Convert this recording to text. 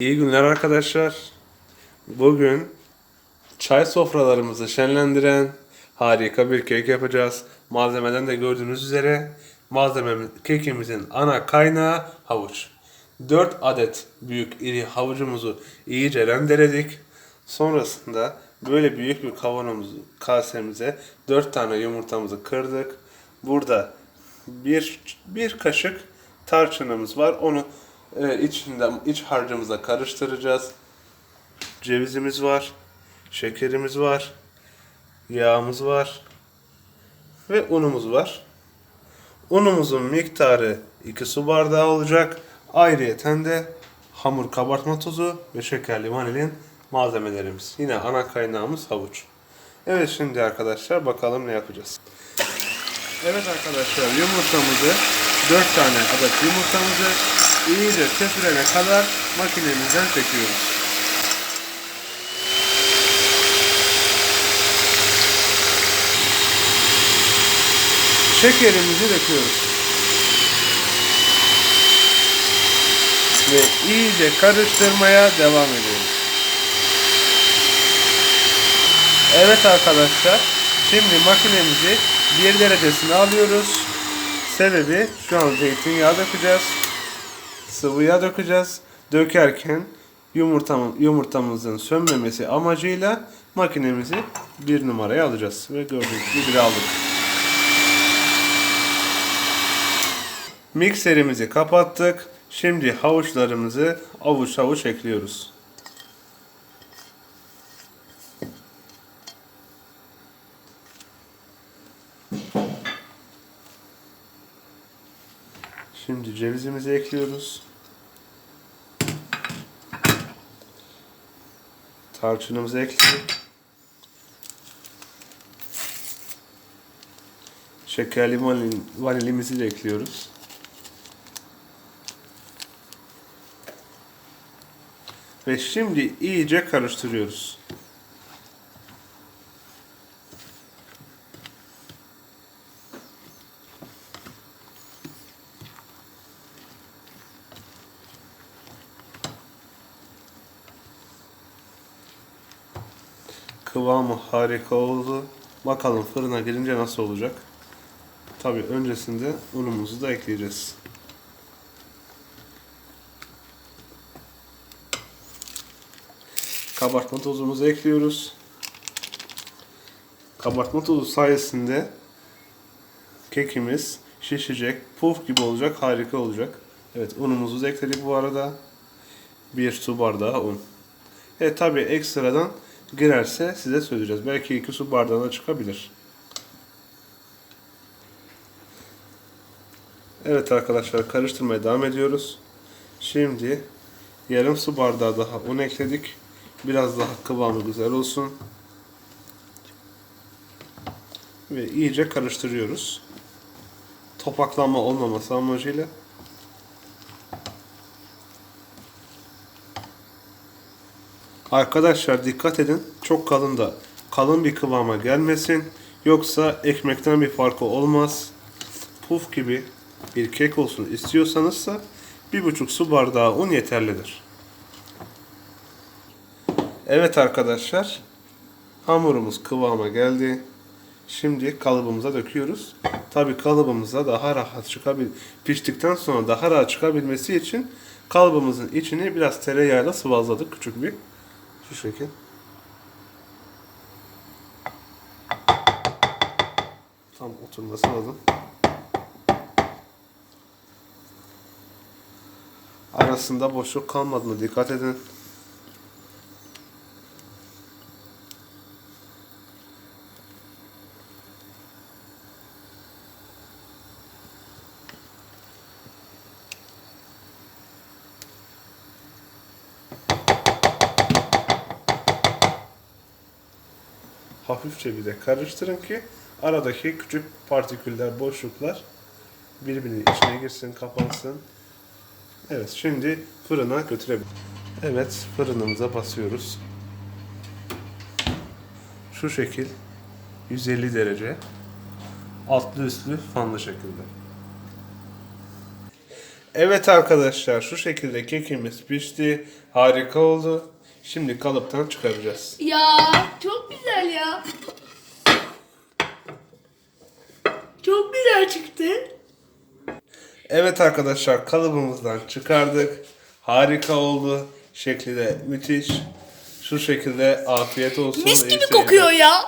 İyi günler arkadaşlar. Bugün çay sofralarımızı şenlendiren harika bir kek yapacağız. Malzemeden de gördüğünüz üzere malzememiz kekimizin ana kaynağı havuç. 4 adet büyük iri havucumuzu iyice rendeledik. Sonrasında böyle büyük bir kavanozumuzu kasemize 4 tane yumurtamızı kırdık. Burada bir, bir kaşık tarçınımız var. Onu e, içinden iç harcımıza karıştıracağız. Cevizimiz var. Şekerimiz var. Yağımız var. Ve unumuz var. Unumuzun miktarı 2 su bardağı olacak. Ayrıyeten de hamur kabartma tozu ve şekerli vanilin malzemelerimiz. Yine ana kaynağımız havuç. Evet şimdi arkadaşlar bakalım ne yapacağız. Evet arkadaşlar yumurtamızı 4 tane adet yumurtamızı iyice köpürene kadar makinemizden çekiyoruz. Şekerimizi döküyoruz. Ve iyice karıştırmaya devam ediyoruz. Evet arkadaşlar. Şimdi makinemizi bir derecesine alıyoruz. Sebebi şu an zeytinyağı dökeceğiz. Sıvı yağ dökeceğiz. Dökerken yumurtamın, yumurtamızın sönmemesi amacıyla makinemizi bir numaraya alacağız. Ve gördüğünüz gibi aldık. Mikserimizi kapattık. Şimdi havuçlarımızı avuç avuç ekliyoruz. Şimdi cevizimizi ekliyoruz. Tarçınımızı ekledik. Şekerli vanil, vanilimizi de ekliyoruz. Ve şimdi iyice karıştırıyoruz. Kıvamı harika oldu. Bakalım fırına girince nasıl olacak. Tabi öncesinde unumuzu da ekleyeceğiz. Kabartma tozumuzu ekliyoruz. Kabartma tozu sayesinde kekimiz şişecek, puf gibi olacak, harika olacak. Evet unumuzu da ekledik bu arada. Bir su bardağı un. E tabi ekstradan girerse size söyleyeceğiz. Belki iki su bardağına çıkabilir. Evet arkadaşlar karıştırmaya devam ediyoruz. Şimdi yarım su bardağı daha un ekledik. Biraz daha kıvamı güzel olsun. Ve iyice karıştırıyoruz. Topaklanma olmaması amacıyla. Arkadaşlar dikkat edin. Çok kalın da kalın bir kıvama gelmesin. Yoksa ekmekten bir farkı olmaz. Puf gibi bir kek olsun istiyorsanızsa bir buçuk su bardağı un yeterlidir. Evet arkadaşlar. Hamurumuz kıvama geldi. Şimdi kalıbımıza döküyoruz. Tabi kalıbımıza daha rahat çıkabil piştikten sonra daha rahat çıkabilmesi için kalıbımızın içini biraz tereyağıyla sıvazladık küçük bir şu şekil. Tam oturması lazım. Arasında boşluk kalmadığına dikkat edin. Hafifçe bir de karıştırın ki aradaki küçük partiküller, boşluklar birbirinin içine girsin, kapansın. Evet, şimdi fırına götürebiliriz. Evet, fırınımıza basıyoruz. Şu şekil 150 derece altlı üstlü fanlı şekilde. Evet arkadaşlar şu şekilde kekimiz pişti. Harika oldu. Şimdi kalıptan çıkaracağız. Ya çok güzel ya. Çok güzel çıktı. Evet arkadaşlar kalıbımızdan çıkardık. Harika oldu. Şekli de müthiş. Şu şekilde afiyet olsun. Mis gibi kokuyor ya.